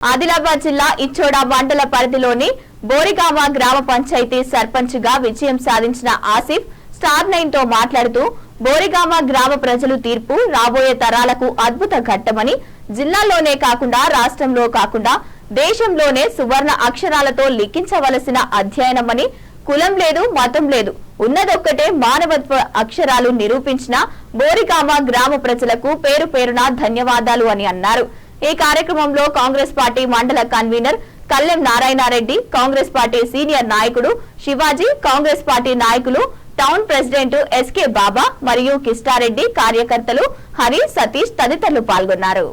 ఆదిలాబాద్ జిల్లా ఇచ్చోడ మండల పరిధిలోని బోరిగామ గ్రామ పంచాయతీ సర్పంచ్గా విజయం సాధించిన ఆసిఫ్ స్టార్ నైన్తో మాట్లాడుతూ బోరిగామ గ్రామ ప్రజలు తీర్పు రాబోయే తరాలకు అద్భుత ఘట్టమని జిల్లాలోనే కాకుండా రాష్ట్రంలో కాకుండా దేశంలోనే సువర్ణ అక్షరాలతో లిఖించవలసిన అధ్యయనమని కులం లేదు మతం లేదు ఉన్నదొక్కటే మానవత్వ అక్షరాలు నిరూపించిన బోరిగామ గ్రామ ప్రజలకు పేరు పేరున ధన్యవాదాలు అని అన్నారు. ఈ కార్యక్రమంలో కాంగ్రెస్ పార్టీ మండల convener Kallem Narayanareddy Congress party senior నాయకుడు శివాజీ కాంగ్రెస్ పార్టీ నాయకులు టౌన్ ప్రెసిడెంట్ ఎస్కే బాబా మరియు కిష్టారెడ్డి కార్యకర్తలు హరి సతీష్ తదితరులు పాల్గొన్నారు.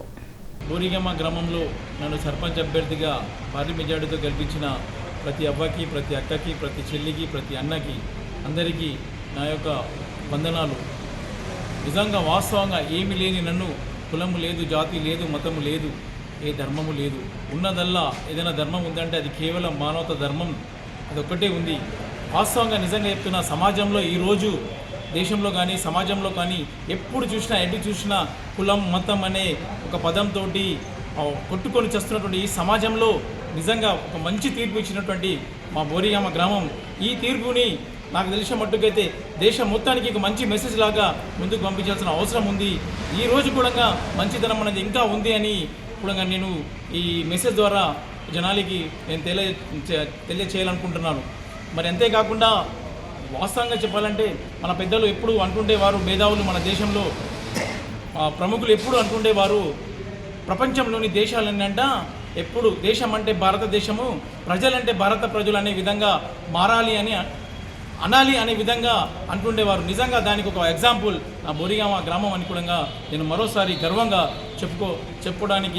బూరిగమ్మ గ్రామంలో నన్ను సర్పంచ్ అభ్యర్థిగా భారీ మెజార్టీతో గెలిపించిన ప్రతి అవ్వకి ప్రతి అక్కకి ప్రతి చెల్లికి ప్రతి అన్నకి అందరికీ నా యొక్క వందనాలు. నిజంగా వాస్తవంగా ఏమి లేని నన్ను కులము లేదు జాతి లేదు మతము లేదు ఏ ధర్మము లేదు. ఉన్నదల్లా ఏదైనా ధర్మం ఉందంటే అది కేవలం మానవత ధర్మం. అదొక్కటే ఉంది. వాస్తవంగా నిజంగా చెప్తున్న సమాజంలో ఈరోజు దేశంలో కానీ సమాజంలో కానీ ఎప్పుడు చూసినా ఎటు చూసినా కులం మతం అనే ఒక పదంతో కొట్టుకొని చేస్తున్నటువంటి ఈ సమాజంలో నిజంగా ఒక మంచి తీర్పు ఇచ్చినటువంటి మా బోరిగామ గ్రామం. ఈ తీర్పుని నాకు తెలిసిన మట్టుకైతే దేశం మొత్తానికి ఒక మంచి మెసేజ్ లాగా ముందుకు పంపించాల్సిన అవసరం ఉంది. ఈ రోజు కూడా మంచితనం అనేది ఇంకా ఉంది అని కూడా నేను ఈ మెసేజ్ ద్వారా జనాలకి నేను తెలియ తెలియచేయాలనుకుంటున్నాను. మరి అంతేకాకుండా వాస్తవంగా చెప్పాలంటే మన పెద్దలు ఎప్పుడు అంటుండేవారు మేధావులు మన దేశంలో ప్రముఖులు ఎప్పుడు అంటుండేవారు ప్రపంచంలోని దేశాలన్నంట ఎప్పుడు దేశం అంటే భారతదేశము ప్రజలంటే భారత ప్రజలు అనే విధంగా మారాలి అని అనాలి అనే విధంగా అంటుండేవారు. నిజంగా దానికి ఒక ఎగ్జాంపుల్ నా బోరిగామ గ్రామం అని కూడా నేను మరోసారి గర్వంగా చెప్పుకో చెప్పుకోవడానికి